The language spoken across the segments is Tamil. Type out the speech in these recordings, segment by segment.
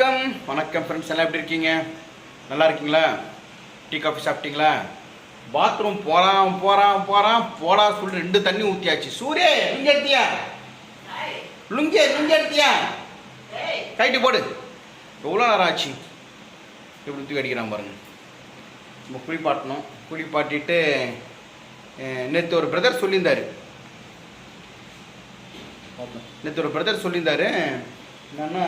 வணக்கம். வணக்கம் ஃப்ரெண்ட்ஸ் எல்லாம் எப்படி இருக்கீங்க? நல்லா இருக்கீங்களா? டீ காஃபி சாப்பிட்டீங்களா? பாத்ரூம் போறான் போறான் போறான் போடா சொல்லி ரெண்டு தண்ணி ஊற்றியாச்சு சூரே லுங்கி எடுத்தியா? லுங்கி லுங்கி எடுத்தியா? கைட்டு போடு. எவ்வளோ நேரம் ஆச்சு? எப்படி தூக்கி அடிக்கிறான் பாருங்க. நம்ம குளிப்பாட்டணும் குளிப்பாட்டிட்டு நேற்று ஒரு பிரதர் சொல்லியிருந்தாரு. நேற்று ஒரு பிரதர் சொல்லியிருந்தாரு. என்னன்னா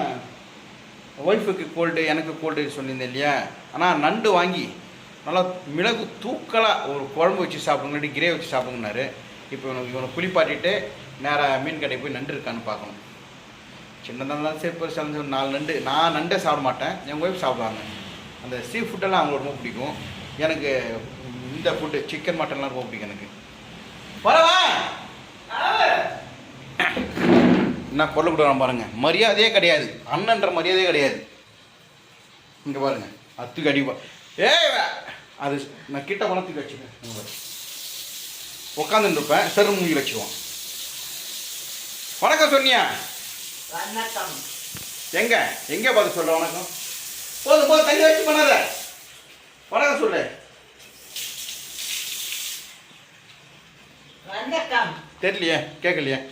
ஒய்ஃபுக்கு கோல்டு எனக்கு கோல்டு சொல்லியிருந்தேன் இல்லையா? ஆனால் நண்டு வாங்கி நல்லா மிளகு தூக்கலாக ஒரு குழம்பு வச்சு சாப்பிடுங்க கிரே வச்சு சாப்பிடுங்கனாரு இப்போ இவனுக்கு இவனை குளிப்பாட்டிட்டு நேராக மீன் கடை போய் நண்டு இருக்கான்னு பார்க்கணும். சின்னதாக இருந்தாலும் சரி பெருசாக இருந்தாலும் நாலு நண்டு நான் நண்டே சாப்பிட மாட்டேன். எங்கள் ஒய்ஃப் சாப்பிடுவாங்க. அந்த சீ ஃபுட்டெல்லாம் அவங்களுக்கு ரொம்ப பிடிக்கும். எனக்கு இந்த ஃபுட்டு சிக்கன் மட்டன்லாம் ரொம்ப பிடிக்கும் எனக்கு. வரவா என்ன பொருள் கொடுக்குறான் பாருங்க. மரியாதையே கிடையாது. அண்ணன்ற மரியாதையே கிடையாது. இங்க பாருங்க. அத்துக்கு அடிப்பா ஏய் அது நான் கிட்ட பணத்துக்கு வச்சுப்பேன். உட்காந்துட்டு இருப்பேன் செரு மூஞ்சி வச்சுக்குவான். வணக்கம் சொன்னியா? வணக்கம். எங்க? எங்க பார்த்து சொல்ற வணக்கம்? போதும் போதும். தண்ணி வச்சு பண்ணாத. வணக்கம் சொல்லு. வணக்கம். தெரியலையே? கேட்கலையே?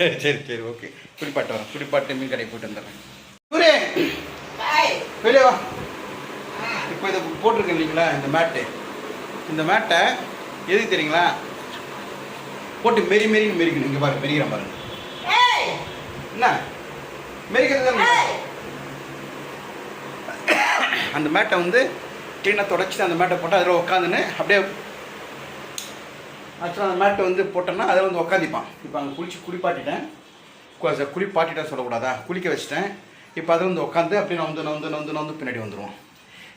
சரி சரி சரி ஓகே குடிப்பாட்டு வரேன் குடிப்பாட்டு மீன் கடைக்கு போயிட்டு வந்துடுறேன். ஹாய் வெளியே வா. இப்போ இதை போட்டிருக்கேன் இல்லைங்களா இந்த மேட்டு இந்த மேட்டை எதுக்கு தெரியுங்களா? போட்டு மெரி மெரின்னு மெரிக்கணும். இங்கே பாருங்க மெரிக்கிறேன் பாருங்க ஏய் என்ன? மெரிக்கிறது தானே? அந்த மேட்டை வந்து க்ளீனாக தொடச்சி அந்த மேட்டை போட்டு அதில் உட்காந்துன்னு அப்படியே ஆக்சுவலாக அந்த மேட்டை வந்து போட்டோம்னா அதில் வந்து உக்காந்திப்பான். இப்போ அங்கே குளிச்சு குளிப்பாட்டிட்டேன். கு- குளிப்பாட்டிட்டா சொல்லக்கூடாதா? குளிக்க வச்சிட்டேன். இப்போ அதை வந்து உட்காந்து அப்படியே நொந்து நொந்து நொந்து நொந்து பின்னாடி வந்துடுவோம்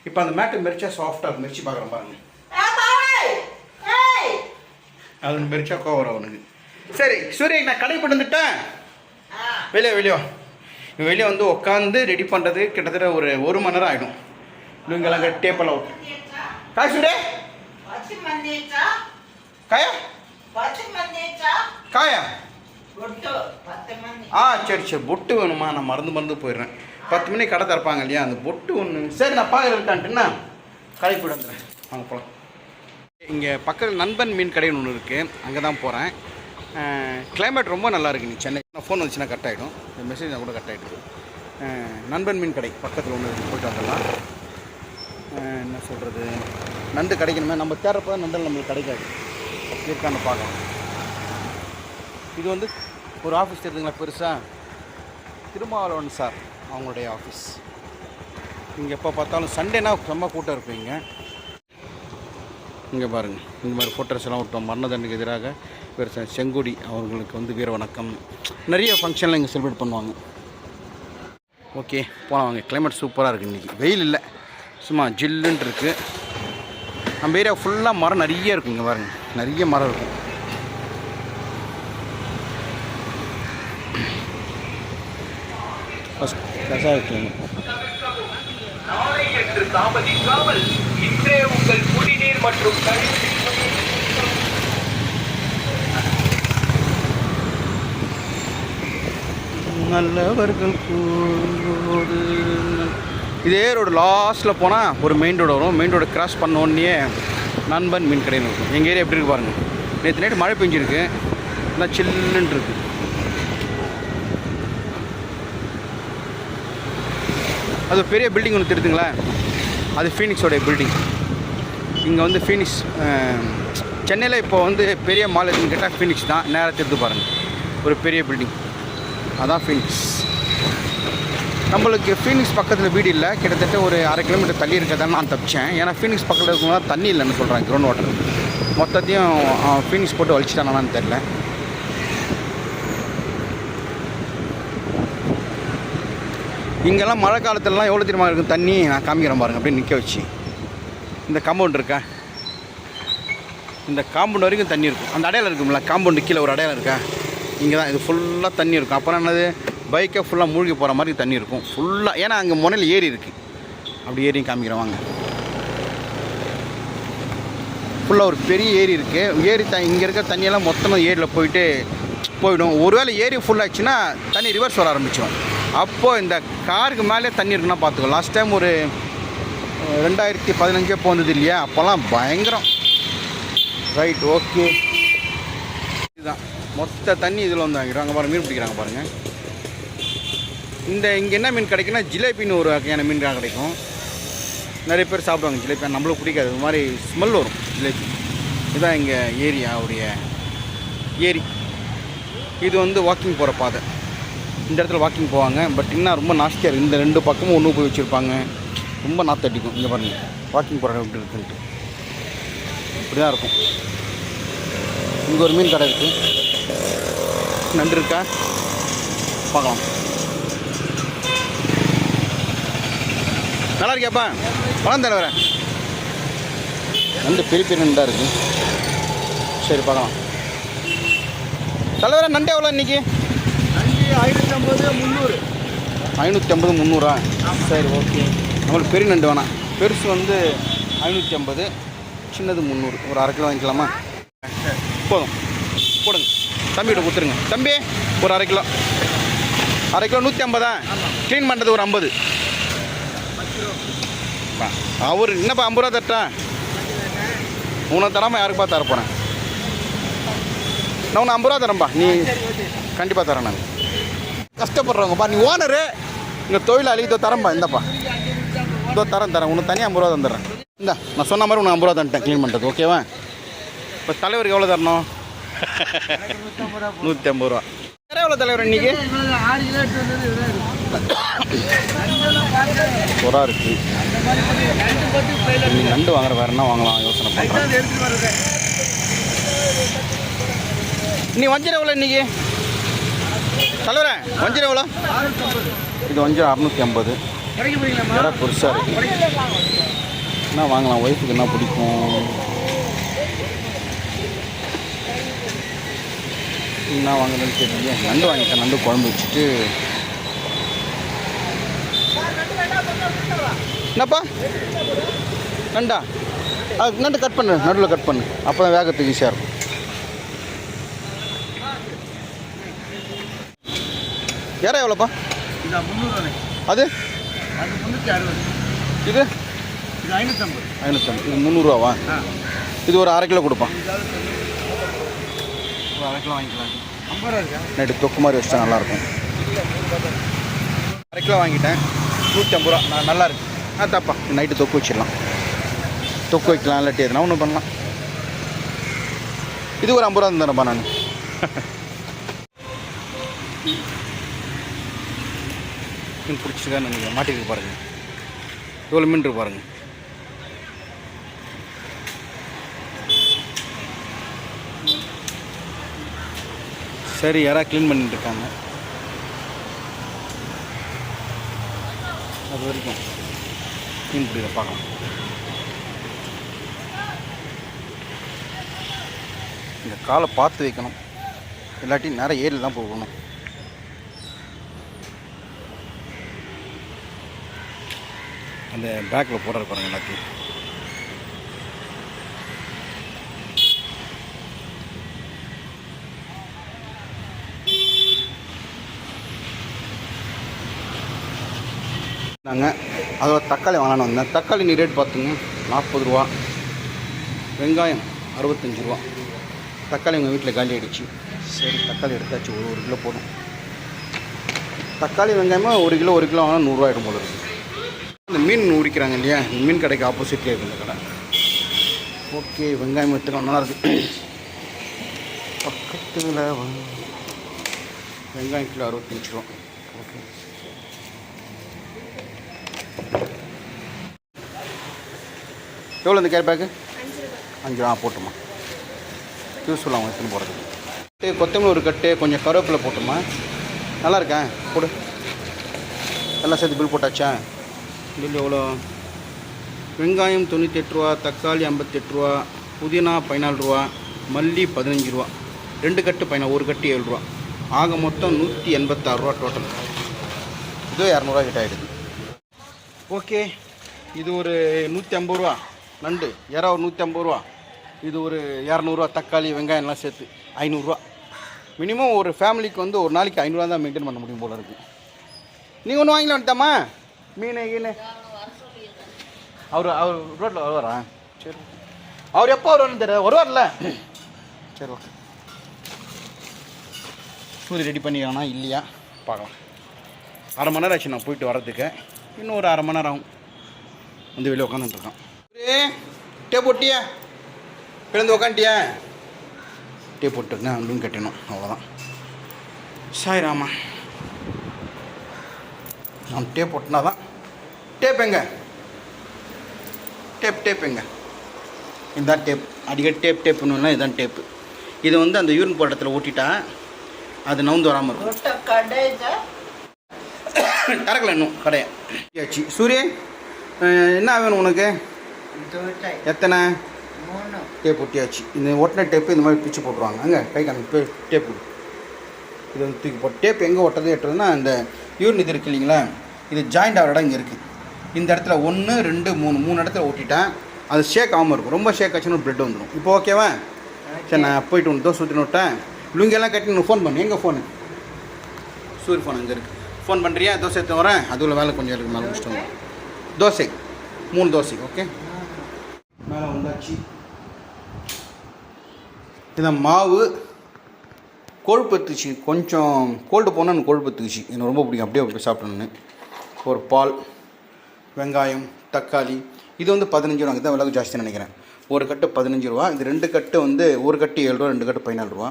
இப்போ அந்த மேட்டை மெரிச்சா சாஃப்டாக மெரிச்சு பார்க்குறேன் பாருங்க. ஏய் ஏய் அது மெரிச்சா கோவம் வரும் அவனுக்கு. சரி சூரிய நான் கடை போட்டு வந்துட்டேன். வெளியே வெளியோ. வெளியே வந்து உட்காந்து ரெடி பண்ணுறது கிட்டத்தட்ட ஒரு ஒரு மணி நேரம் ஆகிடும் இவங்கெல்லாம் டேப்பெல்லாம் விட்டு காய் காயா ஆ சரி சரி பொட்டு வேணுமா நான் மறந்து மறந்து போயிடுறேன். பத்து மணிக்கு கடை திறப்பாங்க இல்லையா அந்த பொட்டு ஒன்று சரி நான் பார்க்குறேன்ட்டான்ட்டுன்னா கடை போய்ட்டு வந்துடுறேன். வாங்க போகலாம் இங்கே பக்கத்தில் நண்பன் மீன் கடைன்னு ஒன்று இருக்குது அங்கே தான் போகிறேன் கிளைமேட் ரொம்ப நல்லா இருக்கு நீ சென்னை. நான் ஃபோன் வந்துச்சுன்னா கட் ஆகிடும் இந்த மெசேஜ் கூட கட் ஆகிடுது நண்பன் மீன் கடை பக்கத்தில் ஒன்று இருக்கு போயிட்டு வந்துடலாம். என்ன சொல்கிறது நண்டு கிடைக்கணுமே நம்ம தேடுறப்ப தான் நண்டல் நம்மளுக்கு கிடைக்காது. இருக்கான்னு பார்க்கலாம். இது வந்து ஒரு ஆஃபீஸ் தெரியுதுங்களா பெருசாக திருமாவளவன் சார் அவங்களுடைய ஆஃபீஸ் இங்கே எப்போ பார்த்தாலும் சண்டேனா செம்ம கூட்டம் இருப்பீங்க இங்கே. பாருங்கள் இந்த மாதிரி ஃபோட்டோஸ் எல்லாம் விட்டோம். மரணதண்டுக்கு எதிராக பெருசாக செங்குடி அவர்களுக்கு வந்து வீர வணக்கம். நிறைய ஃபங்க்ஷன்லாம் இங்கே செலிப்ரேட் பண்ணுவாங்க. ஓகே போகலாம் வாங்க. கிளைமேட் சூப்பராக இருக்குது இன்றைக்கி வெயில் இல்லை. சும்மா ஜில்லுன்ட்டு இருக்குது நம்ம ஏரியா ஃபுல்லாக மரம் நிறைய இருக்கும் இங்கே பாருங்க. நிறைய மரம் இருக்கும் நாளை என்று தாமதிக்காமல் இன்றே உங்கள் குடிநீர் மற்றும் கழிவு நல்லவர்கள் கூறும்போது இதே ரோடு லாஸ்ட்டில் போனால் ஒரு மெயின் ரோடு வரும். மெயின் ரோடு கிராஸ் பண்ணோன்னே நண்பன் மீன் கடைன்னு இருக்கும். எங்கள் ஏரியா எப்படி இருக்கு பாருங்கள் நேற்று நைட்டு மழை பெஞ்சிருக்கு. நல்லா சில்லுன்னு இருக்கு. அது பெரிய பில்டிங் ஒன்று தெரியுதுங்களா? அது ஃபீனிக்ஸோடைய பில்டிங் இங்கே வந்து ஃபீனிக்ஸ் சென்னையில் இப்போ வந்து பெரிய மால் எதுன்னு கேட்டால் ஃபீனிக்ஸ் தான். நேராக தெரிந்து பாருங்கள் ஒரு பெரிய பில்டிங் அதான் ஃபீனிக்ஸ் நம்மளுக்கு ஃபீனிக்ஸ் பக்கத்தில் வீடு இல்லை. கிட்டத்தட்ட ஒரு அரை கிலோமீட்டர் தள்ளி இருக்கதான் நான் தப்பிச்சேன். ஏன்னா ஃபீனிக்ஸ் பக்கத்தில் இருக்கவங்க தண்ணி இல்லைன்னு சொல்கிறாங்க கிரவுண்ட் வாட்டர் மொத்தத்தையும் ஃபீனிக்ஸ் போட்டு வலிச்சிட்டானான்னு தெரில இங்கெல்லாம் மழை காலத்துலலாம் எவ்வளோ தெரியுமா இருக்கும்? தண்ணி நான் காமிக்கிறேன் பாருங்க அப்படின்னு நிற்க வச்சு. இந்த காம்பவுண்ட் இருக்கா? இந்த காம்பவுண்ட் வரைக்கும் தண்ணி இருக்கும். அந்த அடையாளம் இருக்கும்ல காம்பவுண்டு கீழே ஒரு அடையாளம் இருக்கா? இங்கே தான் இது ஃபுல்லாக தண்ணி இருக்கும். அப்புறம் என்னது? பைக்கை ஃபுல்லாக மூழ்கி போகிற மாதிரி தண்ணி இருக்கும். ஃபுல்லாக ஏன்னா அங்கே முனையில் ஏரி இருக்குது அப்படி ஏரியும் காமிக்கிறவாங்க ஃபுல்லாக ஒரு பெரிய ஏரி இருக்குது ஏரி த இங்கே இருக்க தண்ணியெல்லாம் மொத்தமாக ஏரியில் போயிட்டு போயிடும். ஒருவேளை ஏரி ஃபுல்லாச்சுன்னா தண்ணி ரிவர்ஸ் வர ஆரம்பிச்சிடும். அப்போது இந்த காருக்கு மேலே தண்ணி இருக்குன்னா பார்த்துக்கோ லாஸ்ட் டைம் ஒரு ரெண்டாயிரத்தி பதினஞ்சே போனது இல்லையா? அப்போல்லாம் பயங்கரம். ரைட் ஓகே இதுதான். மொத்த தண்ணி இதில் வந்து அங்கிருவாங்க பாருங்கள் மீன் பிடிக்கிறாங்க பாருங்கள் இந்த இங்கே என்ன மீன் கிடைக்குன்னா ஜிலேபின்னு ஒரு வகையான மீன் தான் கிடைக்கும். நிறைய பேர் சாப்பிடுவாங்க ஜிலேபி நம்மளுக்கு பிடிக்காது. இது மாதிரி ஸ்மெல் வரும் ஜிலேபி. இதுதான் எங்கள் ஏரியாவுடைய ஏரி. இது வந்து வாக்கிங் போகிற பாதை. இந்த இடத்துல வாக்கிங் போவாங்க. பட் இன்னும் ரொம்ப நாஸ்தியாக இருக்குது இந்த ரெண்டு பக்கமும் ஒன்று போய் வச்சுருப்பாங்க. ரொம்ப நாத்தடிக்கும் இங்கே பாருங்கள் வாக்கிங் போகிற எப்படி இருக்குன்ட்டு இப்படி தான் இருக்கும். இங்கே ஒரு மீன் கடை இருக்குது நண்டு இருக்கா? பார்க்கலாம். நல்லா இருக்கியாப்பா? பழம் தலைவர. நண்டு பெரிய பெரிய நண்டாக இருக்குது சரி பார்க்கலாம். தலைவர நண்டு எவ்வளோ இன்னைக்கு? அஞ்சு ஐநூற்றி ஐம்பது முந்நூறு. ஐநூற்றி ஐம்பது முந்நூறா? சரி ஓகே. நம்மளுக்கு பெரிய நண்டு வேணாம். பெருசு வந்து ஐநூற்றி ஐம்பது சின்னது முந்நூறு. ஒரு அரை கிலோ வாங்கிக்கலாமா? போதும். போடுங்க. தம்பிகிட்ட கொடுத்துருங்க. தம்பி ஒரு அரை கிலோ. அரை கிலோ நூற்றி ஐம்பதா க்ளீன் பண்ணுறது ஒரு ஐம்பது. அவர் என்னப்பா ஐம்பது ரூபா தட்டா உனக்கு தராமல் யாருக்குப்பா தர போகிறேன் நான் உன்னை ஐம்பது ரூபா தரேன்ப்பா நீ கண்டிப்பாக தரேன் நான். கஷ்டப்படுறவங்கப்பா நீ ஓனரு. இங்கே தொழிலாளி இதோ தரேன்ப்பா இந்தப்பா. இதோ தரேன் தரேன். உனக்கு தனியாக ஐம்பது ரூபா தந்துடுறேன் இந்த நான் சொன்ன மாதிரி உனக்கு ஐம்பது ரூபா தந்துட்டேன் க்ளீன் பண்ணுறது ஓகேவா இப்போ தலைவருக்கு எவ்வளோ தரணும்? நூற்றி ஐம்பது ரூபா. எவ்வளோ தலைவர் இன்னைக்கு? புறா இருக்கு. நண்டு வாங்குற வேற என்ன வாங்கலாம் யோசனை பண்ணுறேன் நீ வஞ்சரம் எவ்வளோ இன்னைக்கு? தலைவரே வஞ்சிரம் எவ்வளோ இது வஞ்சிரம் அறநூற்றி ஐம்பது. கிடைக்க பெருசாக இருக்கு. என்ன வாங்கலாம் ஒய்ஃபுக்கு என்ன பிடிக்கும்? என்ன வாங்குறதுன்னு தெரியல. நண்டு வாங்கிட்டேன் நண்டு குழம்பு வச்சுட்டு என்னப்பா? நண்டா. அது நண்டு கட் பண்ணு நடுவில் கட் பண்ணு. அப்போ தான் வேகத்துக்கு ஈஸியாக இருக்கும். யாரா எவ்வளோப்பா? அது? இது? ஐநூற்றம்பது ஐநூற்றம்பது இது முந்நூறுரூவாவா இது ஒரு அரை கிலோ கொடுப்பான் ஒரு அரை கிலோ வாங்கிக்கலாம். நைட்டு தொக்கு மாதிரி வச்சா நல்லாயிருக்கும் அரை கிலோ வாங்கிட்டேன். நூற்றி ஐம்பது ரூபா. நான் நல்லா இருக்கு. ஆ தப்பா நைட்டு தொக்கு வச்சிடலாம். தொக்கு வைக்கலாம் இல்லாட்டி எதுனா ஒன்று பண்ணலாம். இது ஒரு ஐம்பது ரூபா தந்துடுறேன்ப்பா நான். மீன் பிடிச்சிருக்கான்னு நினைக்கிறேன் மாட்டிருக்கு பாருங்க. எவ்வளோ மீன் இருக்கு பாருங்க. சரி யாராக க்ளீன் பண்ணிட்டு இருக்காங்க. அது வரைக்கும். மீன் பிடிக்கிற பார்க்கலாம் இந்த காலை பார்த்து வைக்கணும். இல்லாட்டி நிறைய ஏரியில் தான் போகணும். அந்த பேக்கில் போடுற பாருங்க எல்லாத்தையும். நாங்கள் அதோட தக்காளி வாங்கலான்னு வந்தேன். தக்காளி நீ ரேட் பார்த்துங்க. நாற்பது ரூபா. வெங்காயம் அறுபத்தஞ்சு ரூபா. தக்காளி எங்கள் வீட்டில் காலி ஆகிடுச்சு சரி தக்காளி எடுத்தாச்சு. ஒரு ஒரு கிலோ போதும். தக்காளி வெங்காயமாக ஒரு கிலோ ஒரு கிலோ வாங்கினா நூறுரூவா ஆகிடும் போல இருக்குது இந்த மீன் உரிக்கிறாங்க இல்லையா? மீன் கடைக்கு ஆப்போசிட்லேயே இருக்குது இந்த கடை. ஓகே வெங்காயம் எடுத்துக்கலாம் நல்லா இருக்குது பக்கத்தில் வெங்காயம் கிலோ அறுபத்தஞ்சு ரூபா. ஓகே. எவ்வளோ இந்த கேர் பேக்கு? அஞ்சு ரூபா. போட்டுமா. யூஸ்ஃபுல்லாக அவங்க எடுத்துன்னு போகிறது கொத்தமல்லி ஒரு கட்டு கொஞ்சம் கருவேப்பிலை போட்டுமா. நல்லா இருக்கா? போடு. எல்லாம் சேர்த்து பில் போட்டாச்சா? பில் எவ்வளோ? வெங்காயம் தொண்ணூற்றி எட்டு ரூபா தக்காளி ஐம்பத்தெட்டு ரூபா புதினா பதினாலு ரூபா மல்லி பதினஞ்சு ரூபா. ரெண்டு கட்டு பதினாலு ஒரு கட்டு ஏழு ரூபா. ஆக மொத்தம் நூற்றி எண்பத்தாறு ரூபா டோட்டல் இதோ இரநூறுவா கிட்ட ஆகிடுது ஓகே. இது ஒரு நூற்றி ஐம்பது ரூபா. நண்டு இறா ஒரு நூற்றி ஐம்பது ரூபா. இது ஒரு இரநூறுவா தக்காளி வெங்காயம்லாம் சேர்த்து ஐநூறுரூவா மினிமம் ஒரு ஃபேமிலிக்கு வந்து ஒரு நாளைக்கு ஐநூறுரூவா தான் மெயின்டைன் பண்ண முடியும் போல இருக்குது நீங்கள் ஒன்று வாங்கல வந்துட்டாமா மீன் கீனு. அவர் அவர் ரோட்டில் வருவாரா? சரி. அவர் எப்போ வருவார்னு தெரியல. வருவார்ல. சரி ஓகே சூரிய ரெடி பண்ணிக்கிறானா? இல்லையா? பார்க்கலாம். அரை மணி நேரம் ஆச்சு நான் போயிட்டு வர்றதுக்கு. இன்னும் ஒரு அரை மணி நேரம் ஆகும். வந்து வெளியே உட்காந்துட்டுருக்கான் டே போட்டியா? பிறந்து உக்காண்டியா டே போட்டுருந்தேன் அப்படின்னு கட்டணும் அவ்வளோதான் சாய்ராமா நான் டேப் ஒட்டினா தான் டேப் எங்க? டேப் டேப் எங்க? இதுதான் டேப். அடிக்கடி டேப் டேப் பண்ணுவோம்னா இதுதான் டேப்பு. இது வந்து அந்த யூரின் போட்டத்தில் இடத்துல அது நவுந்து வராமல் இருக்கும். கறக்கல இன்னும் கடையை. சூரிய என்ன வேணும் உனக்கு? எத்தனை? டேப் ஒட்டியாச்சு. இந்த ஒட்டின டேப்பு இந்த மாதிரி பிச்சு போட்டுருவாங்க. அங்கே கை காமி டேப் இது வந்து தூக்கி போட்டு டேப் எங்கே ஒட்டுறது எட்டுறதுன்னா இந்த யூரின் இது இருக்கு இல்லைங்களா? இது ஜாயிண்ட் ஆகிற இடம் இங்கே இருக்குது இந்த இடத்துல ஒன்று ரெண்டு மூணு மூணு இடத்துல ஒட்டிட்டேன். அது ஷேக் ஆகாமல் இருக்கும். ரொம்ப ஷேக் ஆச்சுன்னா பிரெட் வந்துடும் இப்போ ஓகேவா சரி நான் போயிட்டு ஒன்று தோசை ஊற்றி விட்டேன். லுங்கெல்லாம் கட்டி ஃபோன் பண்ணு. எங்கே ஃபோனு சூரிய ஃபோன் அங்கே இருக்குது ஃபோன் பண்ணுறியா தோசை எடுத்து வரேன் அதுக்குள்ள வேலை கொஞ்சம் இருக்கு மேலே முடிச்சுட்டு தோசை. மூணு தோசை ஓகே வந்தாச்சு. இதான் மாவு கொழுப்பு எடுத்துச்சு கொஞ்சம் கோல்டு போனால் எனக்கு கொழுப்பு எனக்கு ரொம்ப பிடிக்கும். அப்படியே அப்படியே சாப்பிடணுன்னு ஒரு பால் வெங்காயம் தக்காளி. இது வந்து பதினஞ்சு ரூபா தான் விலை ஜாஸ்தி நினைக்கிறேன். ஒரு கட்டு பதினஞ்சு ரூபா இது ரெண்டு கட்டு வந்து ஒரு கட்டு ஏழு ரூபா ரெண்டு கட்டு பதினாலு ரூபா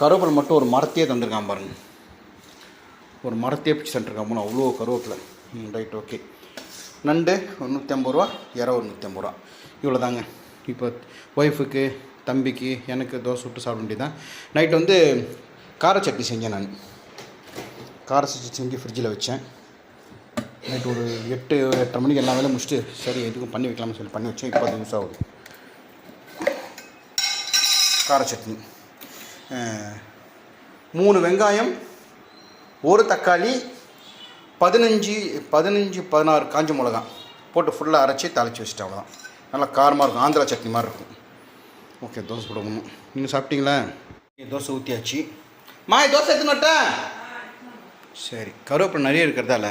கருவேப்பிலை மட்டும் ஒரு மரத்தையே தந்திருக்கான் பாருங்க. ஒரு மரத்தையே பிடிச்சி தந்துருக்கான் போனால் அவ்வளோ கருவேப்பிலை. ம் ரைட் ஓகே நண்டு ஒரு நூற்றி ஐம்பது ரூபா இறா ஒரு நூற்றி ஐம்பது ரூபா. இவ்வளோ தாங்க இப்போ ஒய்ஃபுக்கு தம்பிக்கு எனக்கு தோசை விட்டு சாப்பிட வேண்டியதான் நைட் வந்து கார சட்னி செஞ்சேன் நான். கார சட்னி செஞ்சு ஃப்ரிட்ஜில் வச்சேன். நைட் ஒரு எட்டு எட்டரை மணிக்கு எல்லா வேலையும் முடிச்சுட்டு சரி எதுக்கும் பண்ணி வைக்கலாம்னு சொல்லி பண்ணி வச்சேன். இப்போ அது யூஸ் ஆகுது. கார சட்னி. மூணு வெங்காயம் ஒரு தக்காளி பதினஞ்சு பதினஞ்சு பதினாறு காஞ்ச மிளகா போட்டு ஃபுல்லாக அரைச்சி தாளித்து வச்சுட்டு அவ்வளோதான் நல்லா காரமாக இருக்கும் ஆந்திரா சட்னி மாதிரி இருக்கும். ஓகே தோசை போடணும் நீங்கள் சாப்பிட்டீங்களா? தோசை ஊற்றியாச்சு மாய் தோசை எடுத்துன்னு வரட்டா? சரி கருவேப்பிலை நிறைய இருக்கிறதால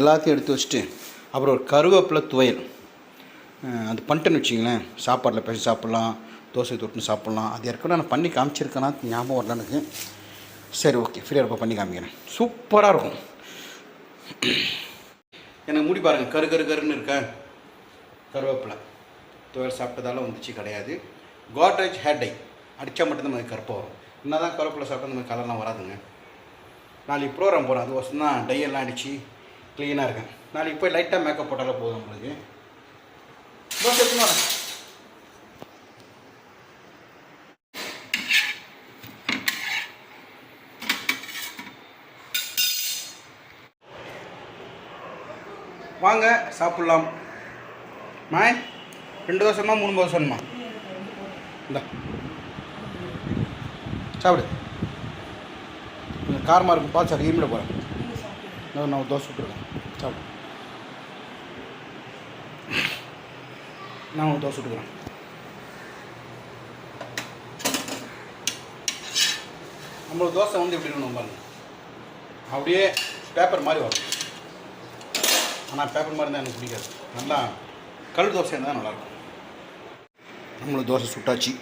எல்லாத்தையும் எடுத்து வச்சுட்டு அப்புறம் ஒரு கருவேப்பிலை துவையல். அது பண்ணிட்டேன்னு வச்சிங்களேன் சாப்பாட்டில் பேசி சாப்பிட்லாம் தோசை தொட்டுன்னு சாப்பிட்லாம். அது ஏற்கனவே நான் பண்ணி காமிச்சிருக்கேன்னா ஞாபகம் வரல எனக்கு. சரி ஓகே ஃப்ரீயாக இருப்ப பண்ணி காமிக்கிறேன். சூப்பராக இருக்கும். எனக்கு முடி பாருங்க. கரு கரு கருன்னு இருக்கேன் கருவேப்பிலை. துவையல் சாப்பிட்டதால வந்துச்சு கிடையாது. Godrej hair dye. அடித்தா மட்டும்தான் நமக்கு கருப்பாக வரும். என்ன தான் கருவேப்பிலை சாப்பிட்டா நமக்கு கலர்லாம் வராதுங்க. நாளைக்கு ப்ரோக்ராம் போகிறேன் அது வருஷம் தான் டையெல்லாம் அடித்து க்ளீனாக இருக்கேன். நாளைக்கு போய் லைட்டாக மேக்கப் போட்டாலே போதும் உங்களுக்கு. தோசை எடுத்துன்னு வரேன். வாங்க சாப்பிட்லாம். மாய் ரெண்டு தோசைமா மூணு தோசைமா இந்த. சாப்பிடு. கொஞ்சம் காரமாக இருக்கும் பார்த்து சார் ஈமிட போகிறேன் நான் நான் ஒரு தோசை விட்டுருக்கேன் சாப்பிடு. நான் ஒரு தோசை விட்டுக்கிறேன் நம்மளுக்கு தோசை வந்து எப்படி இருக்கணும் பாருங்க. அப்படியே பேப்பர் மாதிரி வரும். ஆனால் பேப்பர் மாதிரி தான் எனக்கு பிடிக்காது. நல்லா கல் தோசை இருந்தால் நல்லாயிருக்கும். நம்மளுக்கு தோசை சுட்டாச்சு.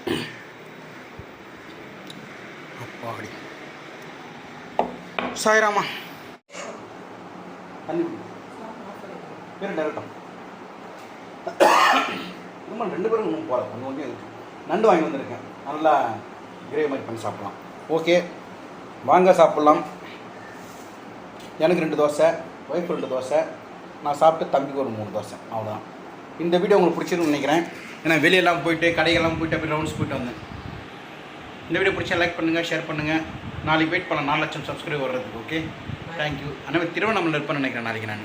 அப்பாடி. சாய்ராமா. தண்ணி பேர் டேரக்டம் நம்ம ரெண்டு பேரும் இன்னும் போகல. ஒன்று இருக்கு நண்டு வாங்கி வந்திருக்கேன். நல்லா கிரேவி மாதிரி பண்ணி சாப்பிட்லாம். ஓகே. வாங்க சாப்பிட்லாம். எனக்கு ரெண்டு தோசை ஒய்ஃப் ரெண்டு தோசை. நான் சாப்பிட்டு தம்பிக்கு ஒரு மூணு தோசை அவ்வளோதான் இந்த வீடியோ உங்களுக்கு பிடிச்சிருக்குன்னு நினைக்கிறேன். ஏன்னா வெளியெல்லாம் போயிட்டு கடைகள்லாம் போயிட்டு அப்படி ரவுண்ட்ஸ் போயிட்டு வந்தேன். இந்த வீடியோ பிடிச்சா லைக் பண்ணுங்கள் ஷேர் பண்ணுங்கள் நாளைக்கு வெயிட் பண்ணலாம். நாலு லட்சம் சப்ஸ்கிரைப் வர்றதுக்கு ஓகே தேங்க்யூ ஆனால் திருவண்ணாமலை இருப்பேன்னு நினைக்கிறேன் நாளைக்கு நான்.